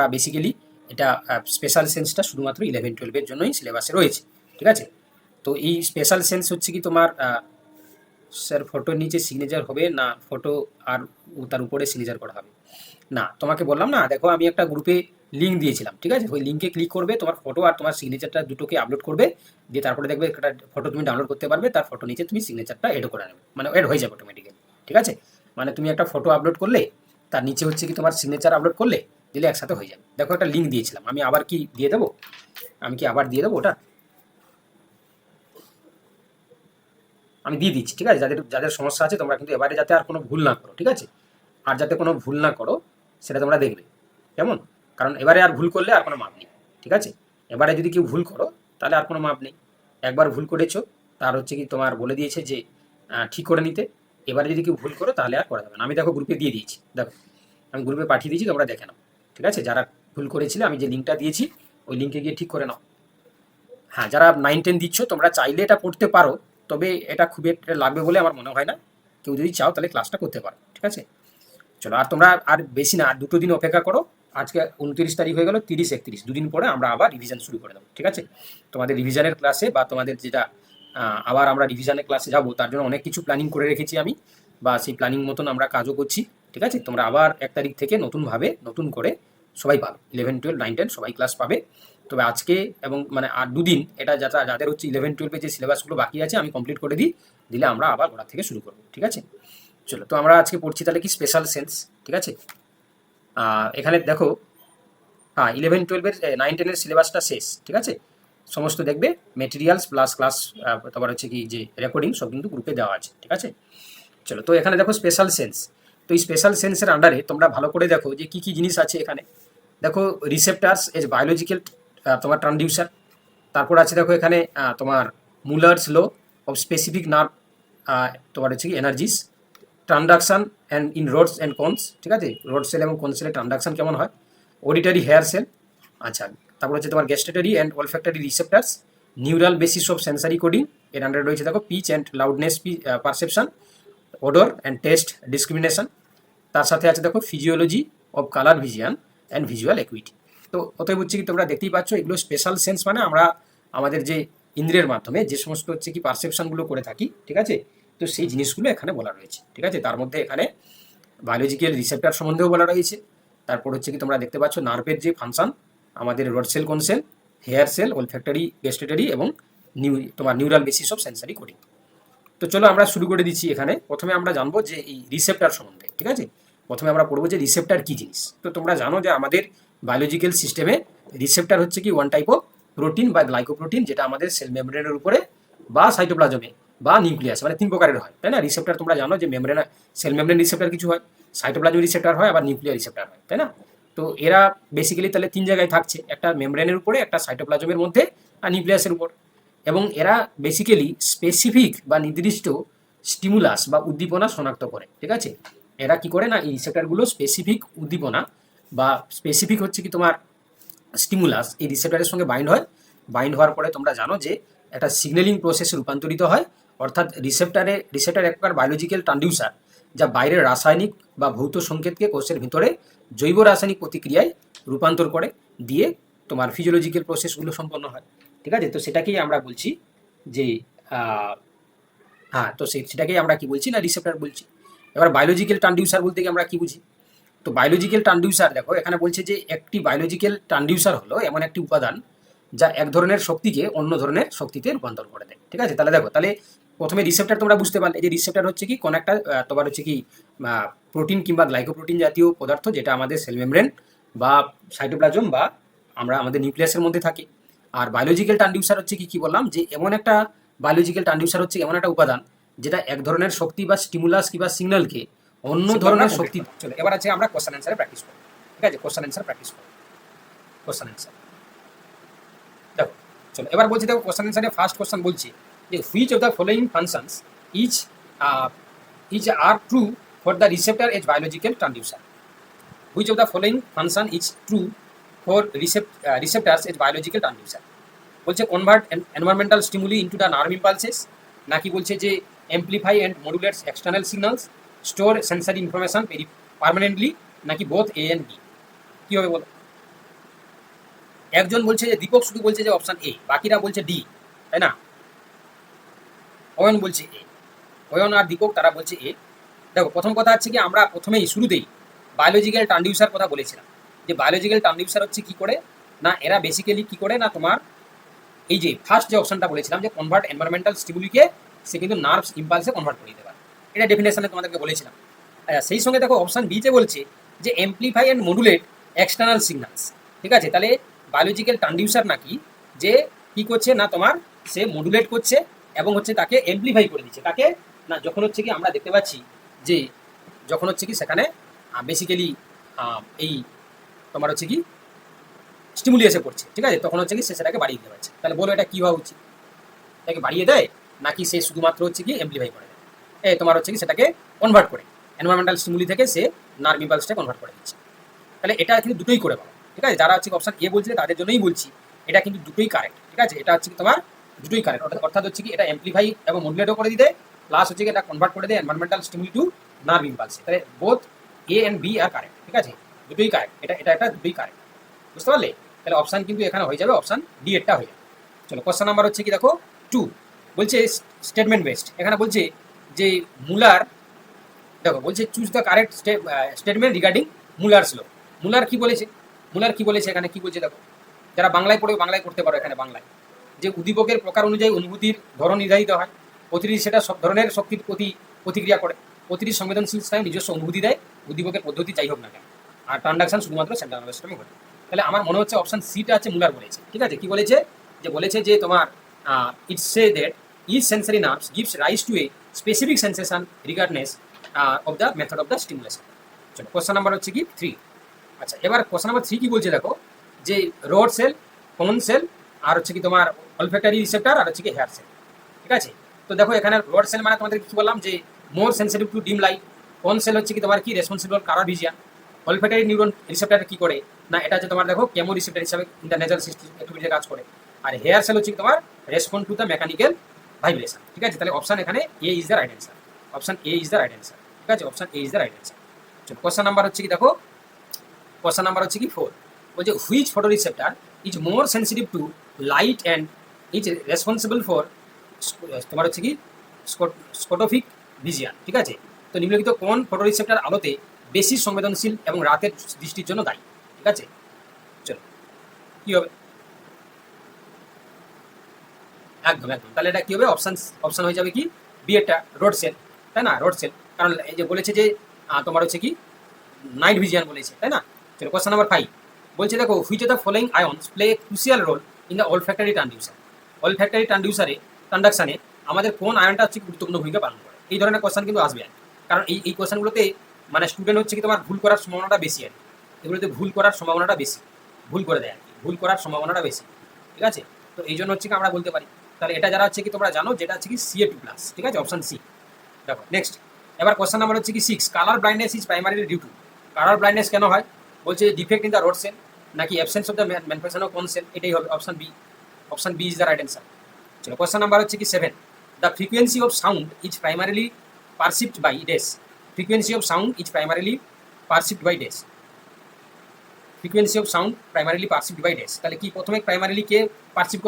আমরা বেসিক্যালি এটা স্পেশাল সেন্সটা শুধুমাত্র ইলেভেন টুয়েলভের জন্যই সিলেবাসে রয়েছে, ঠিক আছে? তো এই স্পেশাল সেন্স হচ্ছে কি তোমার স্যার ফটোর নিচে সিগনেচার হবে না ফটো আর তার উপরে সিগনেচার করা হবে? না, তোমাকে বললাম না, দেখো আমি একটা গ্রুপে লিঙ্ক দিয়েছিলাম, ঠিক আছে? ওই লিঙ্কে ক্লিক করবে, তোমার ফটো আর তোমার সিগনেচারটা দুটোকে আপলোড করবে, দিয়ে তারপরে দেখবে একটা ফটো তুমি ডাউনলোড করতে পারবে, তার ফটো নিচে তুমি সিগনেচারটা এড করে নেবে মানে এড হয়ে যাবে অটোমেটিক্যালি ঠিক আছে? মানে তুমি একটা ফটো আপলোড করলে, তার নিচে হচ্ছে কি তোমার সিগনেচার আপলোড করলে দিলে একসাথে হয়ে যাবে। দেখো একটা লিঙ্ক দিয়েছিলাম। আমি আবার কি দিয়ে দেবো? আমি কি আবার দিয়ে দেবো ওটা? আমি দিয়ে দিচ্ছি, ঠিক আছে? যাদের যাদের সমস্যা আছে, তোমরা কিন্তু এবারে যাতে আর কোনো ভুল না করো, ঠিক আছে? আর যাতে কোনো ভুল না করো, সেটা তোমরা দেখবে। কেমন? কারণ এবারে আর ভুল করলে আর কোনো মাপ নেই, ঠিক আছে? এবারে যদি কেউ ভুল করো, তাহলে আর কোনো মাপ নেই। একবার ভুল করেছ, তার হচ্ছে কি তোমার বলে দিয়েছে যে ঠিক করে নিতে। এবারে যদি কেউ ভুল করো, তাহলে আর করা যাবে না। আমি দেখো গ্রুপে দিয়ে দিয়েছি। দেখো, আমি গ্রুপে পাঠিয়ে দিয়েছি, তোমরা দেখে নাও। ঠিক আছে? যারা ভুল করেছিলে, আমি যে লিঙ্কটা দিয়েছি, ওই লিঙ্কে গিয়ে ঠিক করে নাও। হ্যাঁ যারা নাইন টেন দিচ্ছ, তোমরা চাইলে এটা পড়তে পারো, তবে এটা খুব একটা লাগবে বলে আমার মনে হয় না। কেউ যদি চাও, তাহলে ক্লাসটা করতে পারো, ঠিক আছে? চলো, আর তোমরা আর বেশি না, আর দুটো দিন অপেক্ষা করো। আজকে উনত্রিশ তারিখ হয়ে গেল, তিরিশ একত্রিশ। দুদিন পরে আমরা আবার রিভিশন শুরু করে দেবো, ঠিক আছে? তোমাদের রিভিশনের ক্লাসে বা তোমাদের যেটা আবার আমরা রিভিশনের ক্লাসে যাব, তার জন্য অনেক কিছু প্ল্যানিং করে রেখেছি আমি। বা সেই প্ল্যানিং মতন আমরা কাজও করছি, ঠিক আছে? তোমরা আবার এক তারিখ থেকে নতুনভাবে, নতুন করে সবাই পাবে। ইলেভেন টুয়েলভ নাইন টেন সবাই ক্লাস পাবে। তবে আজকে এবং মানে আর দুদিন এটা যারা যাদের হচ্ছে ইলেভেন টুয়েলভে যে সিলেবাসগুলো বাকি আছে, আমি কমপ্লিট করে দিই, দিলে আমরা আবার গোড়া থেকে শুরু করব, ঠিক আছে? চলো, তো আমরা আজকে পড়ছি তাহলে কি স্পেশাল সেন্স ঠিক আছে? এখানে দেখো হ্যাঁ ইলেভেন টুয়েলভের নাইন টেনের সিলেবাসটা শেষ, ঠিক আছে? সমস্ত দেখবে মেটেরিয়ালস প্লাস ক্লাস তারপর হচ্ছে কি যে রেকর্ডিং সব কিন্তু গ্রুপে দেওয়া আছে, ঠিক আছে? চলো, তো এখানে দেখো স্পেশাল সেন্স তো এই স্পেশাল সেন্সের আন্ডারে তোমরা ভালো করে দেখো যে কী কী জিনিস আছে এখানে। দেখো রিসেপ্টার্স এজ বায়োলজিক্যাল তোমার ট্রান্সডিউসার তারপর আছে দেখো এখানে তোমার Muller's law of specific nerve তোমার হচ্ছে কি energies transduction and in rods and cones ঠিক আছে? রোড সেল এবং কোন সেলের ট্রানডাকশন কেমন হয়? অডিটারি হেয়ার সেল আচ্ছা তারপর হচ্ছে তোমার gustatory and olfactory receptors neural basis of sensory coding এর আন্ডারে রয়েছে দেখো pitch and loudness p perception odour and taste discrimination তার সাথে আছে দেখো physiology of colour vision and visual acuity তো অতএব হচ্ছে কি তোমরা দেখতেই পাচ্ছ, এগুলো স্পেশাল সেন্স মানে আমরা আমাদের যে ইন্দ্রিয়ের মাধ্যমে যে সমস্ত হচ্ছে কি পারসেপশনগুলো করে থাকি, ঠিক আছে? তো সেই জিনিসগুলো এখানে বলা রয়েছে, ঠিক আছে? তার মধ্যে এখানে বায়োলজিক্যাল রিসেপ্টার সম্বন্ধেও বলা রয়েছে। তারপর হচ্ছে কি তোমরা দেখতে পাচ্ছ নার্ভের যে ফাংশন আমাদের rod cell cone cell hair cell olfactory gustatory এবং নিউ তোমার neural basis of sensory coding তো চলো আমরা শুরু করে দিচ্ছি এখানে। প্রথমে আমরা জানব যে এই রিসেপ্টার সম্বন্ধে, ঠিক আছে? প্রথমে আমরা পড়ব যে রিসেপ্টার কি জিনিস। তো তোমরা জানো যে আমাদের বায়োলজিক্যাল সিস্টেমে রিসেপ্টার হচ্ছে কি ওয়ান টাইপ অফ প্রোটিন বা গ্লাইকোপ্রোটিন যেটা আমাদের সেল মেমব্রেনের উপরে বা সাইটোপ্লাজমে বা নিউক্লিয়াস মানে তিন প্রকারের হয়, তাই না? রিসেপ্টার তোমরা জানো যে মেমব্রেনা সেল মেমব্রেন রিসেপ্টার কিছু হয় সাইটোপ্লাজম রিসেপ্টার হয়, আবার নিউক্লিয়ার রিসেপ্টার হয়, তাই না? তো এরা বেসিক্যালি তাহলে তিন জায়গায় থাকছে, একটা মেমব্রেনের উপরে, একটা সাইটোপ্লাজমের মধ্যে আর নিউক্লিয়াসের উপর। এবং এরা বেসিক্যালি স্পেসিফিক বা নির্দিষ্ট স্টিমুলাস বা উদ্দীপনা শনাক্ত করে, ঠিক আছে? এরা কি করে না, এই রিসেপ্টারগুলো স্পেসিফিক উদ্দীপনা বা স্পেসিফিক হচ্ছে কি তোমার স্টিমুলাস এই রিসেপ্টারের সঙ্গে বাইন্ড হয়। বাইন্ড হওয়ার পরে তোমরা জানো যে একটা সিগন্যালিং প্রসেসে রূপান্তরিত হয়। অর্থাৎ রিসেপ্টারে রিসেপ্টার এক প্রকার বায়োলজিক্যাল ট্রান্ডিউসার যা বাইরের রাসায়নিক বা ভৌত সংকেতকে কোষের ভিতরে জৈব রাসায়নিক প্রতিক্রিয়ায় রূপান্তর করে, দিয়ে তোমার ফিজিওলজিক্যাল প্রসেসগুলো সম্পন্ন হয়। ঠিক আছে? তো সেটাকেই আমরা বলছি যে হ্যাঁ তো সেটাকেই আমরা কি বলছি না রিসেপ্টার বলছি? এবার বায়োলজিক্যাল ট্রান্ডিউসার বলতে আমরা কি বুঝি? তো বায়োলজিক্যাল ট্রান্ডিউসার দেখো, এখানে বলছে যে একটি বায়োলজিক্যাল ট্রান্ডিউসার হলো এমন একটি উপাদান যা এক ধরনের শক্তিকে অন্য ধরনের শক্তিতে রূপান্তর করে দেয়। ঠিক আছে? তাহলে দেখো, তাহলে প্রথমে রিসেপ্টার তোমরা বুঝতে পারলে যে রিসেপ্টার হচ্ছে কি, কোন একটা তোমার হচ্ছে কি প্রোটিন কিংবা গ্লাইকোপ্রোটিন জাতীয় পদার্থ যেটা আমাদের সেল মেমব্রেন বা সাইটোপ্লাজম বা আমরা আমাদের নিউক্লিয়াসের মধ্যে থাকে। আর বায়োলজিক্যাল ট্রান্ডিউসার হচ্ছে কি কি বললাম? যে এমন একটা বায়োলজিক্যাল ট্রান্ডিউসার হচ্ছে এমন একটা উপাদান যেটা এক ধরনের শক্তি বা স্টিমুলাস কিংবা সিগন্যালকে অন্য ধরনের শক্তি চলে এবার আছে আমরা কোশ্চেন অ্যান্সারে প্র্যাকটিস করি। ঠিক আছে? কোশ্চেন অ্যান্সার প্র্যাকটিস করি। কোশ্চেন অ্যান্সার দেখো চলো এবার বলছি দেখো কোশ্চেন অ্যান্সারে ফার্স্ট কোশ্চেন বলছি যে which of the following functions each each are true for the receptor as biological transducer which of the following function is true for recept receptors as biological transducer বলছে convert environmental stimuli into the nerve impulses নাকি বলছে যে amplify and modulates external signals store sensory information permanently নাকি both A and B কী হবে বলো? একজন বলছে যে, দীপক শুধু বলছে যে অপশন এ বাকিরা বলছে ডি তাই না? অয়ন বলছে এ অয়ন আর দীপক তারা বলছে এ দেখো, প্রথম কথা হচ্ছে কি, আমরা প্রথমেই শুরুতেই বায়োলজিক্যাল ট্রান্ডিউসার কথা বলেছিলাম। যে বায়োলজিক্যাল ট্রান্ডিউসার হচ্ছে কি করে? না, এরা বেসিক্যালি কি করে? না, তোমার এই যে ফার্স্ট যে অপশনটা বলেছিলাম যে কনভার্ট এনভায়রনমেন্টাল স্টিমুলিকে সে কিন্তু নার্ভস ইম্পালসে কনভার্ট করে দিতে পারে। এটা ডেফিনেশনে তোমাদেরকে বলেছিলাম। আচ্ছা সেই সঙ্গে দেখো অপশন বিতে বলছে যে amplify and modulate external signals ঠিক আছে? তাহলে বায়োলজিক্যাল ট্রান্ডিউসার নাকি যে কি করছে না তোমার, সে মডুলেট করছে এবং হচ্ছে তাকে এমপ্লিফাই করে দিচ্ছে। তাকে না, যখন হচ্ছে কি আমরা দেখতে পাচ্ছি যে যখন হচ্ছে কি সেখানে বেসিক্যালি এই তোমার হচ্ছে কি স্টিমুলি এসে পড়ছে। ঠিক আছে? তখন হচ্ছে কি সে সেটাকে বাড়িয়ে দিতে পারছে। তাহলে বলো এটা কী হওয়া উচিত? তাকে বাড়িয়ে দেয়? নাকি সে শুধুমাত্র হচ্ছে কি এমপ্লিফাই করে। এই তোমার হচ্ছে কি সেটাকে কনভার্ট করে। এনভায়রনমেন্টাল স্টিমুলি থেকে সে নার্ভ ইম্পালসটা কনভার্ট করে দিচ্ছে। তাহলে এটা কিন্তু দুটোই করে পাবো, ঠিক আছে? যারা হচ্ছে অপশন এ বলছে তাদের জন্যই বলছি, এটা কিন্তু দুটোই কারেক্ট ঠিক আছে? এটা হচ্ছে কি তোমার দুটোই কারেক্ট অর্থাৎ হচ্ছে কি এটা এমপ্লিফাই এবং মডুলেটও করে দিতে প্লাস হচ্ছে কি এটা কনভার্ট করে দেয় environmental stimuli to nerve impulse তাহলে both A and B are correct ঠিক আছে? দুটোই কারেক্ট এটা এটা একটা দুটোই কারেক্ট বুঝতে পারলে? তাহলে অপশান কিন্তু এখানে হয়ে যাবে অপশান ডি এরটা হয়ে যাবে। চলো কোশ্চেন নাম্বার হচ্ছে কি দেখো টু বলছে স্টেটমেন্ট বেসড এখানে বলছে যে মুলার দেখো, বলছে choose the correct statement regarding Muller slow Muller কি বলেছে? মুলার কি বলেছে? এখানে কি বলছে দেখো, যারা বাংলায় পড়ে, বাংলায় করতে পারো এখানে বাংলায়। যে উদ্দীপকের প্রকার অনুযায়ী অনুভূতির ধরন নির্ধারিত হয়, প্রতিটি সেটা সব ধরনের শক্তির প্রতি প্রতিক্রিয়া করে। প্রতিটি সংবেদনশীল স্থানে নিজস্ব অনুভূতি দেয়, উদ্দীপকের পদ্ধতি যাই হোক না কেন। আর ট্রানজাকশন শুধুমাত্র সেন্ট্রাল নার্ভাস সিস্টেমে ঘটে তাহলে আমার মনে হচ্ছে অপশন সিটা আছে মুলার বলেছে। ঠিক আছে? কি বলেছে? যে বলেছে যে তোমার it's say that each sensory nerves gives rise to a specific sensation regardless of the method of the stimulation চলো কোশ্চেন নাম্বার হচ্ছে কি? থ্রি আচ্ছা এবার কোশ্চেন নাম্বার থ্রি কি বলছে দেখো? যে রোড সেল কোন সেল আর হচ্ছে কি তোমার অলফ্যাক্টরি রিসেপ্টার আর হচ্ছে কি হেয়ার সেল ঠিক আছে? তো দেখো এখানে রোড সেল মানে তোমাদের কি বললাম যে more sensitive to dim light cone cell হচ্ছে কি তোমার কি রেসপন্সিবল কারার ভিজিয়া অলফ্যাক্টরি নিউরন রিসেপ্টার কি করে? না, এটা হচ্ছে তোমার দেখো কেমো রিসেপ্টার হিসাবে ইন্টারনেচারাল সিস্টেম অ্যাক্টিভিটিতে কাজ করে। আর হেয়ার সেল হচ্ছে তোমার? Respond to the mechanical vibration ঠিক আছে? তাহলে অপশন এখানে A is the right answer option A is the right answer ঠিক আছে? Option A is the right answer চলো কোশ্চেন নাম্বার হচ্ছে কি দেখো? কোশ্চেন নাম্বার হচ্ছে কি ফোর বলছে which photo receptor is more sensitive to light and is responsible for তোমার হচ্ছে কি? স্কোটোফিক ভিজিয়ান ঠিক আছে? তো নিম্নলিখিত কোন ফটো রিসেপ্টার আলোতে বেশি সংবেদনশীল এবং রাতের দৃষ্টির জন্য দায়ী? ঠিক আছে? চলো, কী হবে? একদম একদম। তাহলে এটা কি হবে? অপশান অপশন হয়ে যাবে কি? বিয়েটা রোড সেল তাই না? রোড সেল কারণ এই যে বলেছে যে তোমার হচ্ছে কি? নাইট ভিজিয়ান বলেছে, তাই না? চলো কোশ্চেন নাম্বার ফাইভ বলছে দেখো which of the following ions play crucial role in the olfactory transducer olfactory ট্রান্ডিউসারে ট্রান্ডাকশানে আমাদের কোন আয়নটা হচ্ছে গুরুত্বপূর্ণ ভূমিকা পালন করে? এই ধরনের কোশ্চেন কিন্তু আসবে। কারণ এই এই কোশ্চেনগুলোতে মানে স্টুডেন্ট হচ্ছে কি তোমার ভুল করার সম্ভাবনাটা বেশি আর। এগুলোতে ভুল করার সম্ভাবনাটা বেশি। ভুল করে দেয় আর কি। ভুল করার সম্ভাবনাটা বেশি। ঠিক আছে? তো এই জন্য হচ্ছে কি আমরা বলতে পারি তাহলে এটা যারা হচ্ছে কি তোমরা জানো, যেটা হচ্ছে কি সিএ টু প্লাস ঠিক আছে? অপশন সি দেখো নেক্সট এবার কোশ্চেন নাম্বার হচ্ছে কি six colour blindness is primary due to colour blindness কেন হয়? বলছে defect in the rod cell নাকি absence of the manufacture of cone এটাই হবে option B option B is the right answer চলো কোশ্চেন নাম্বার হচ্ছে কি seven the frequency of sound is primarily perceived by these frequency of sound is primarily perceived by these frequency of sound primarily perceived by these তাহলে কি প্রথমে primarily কে perceive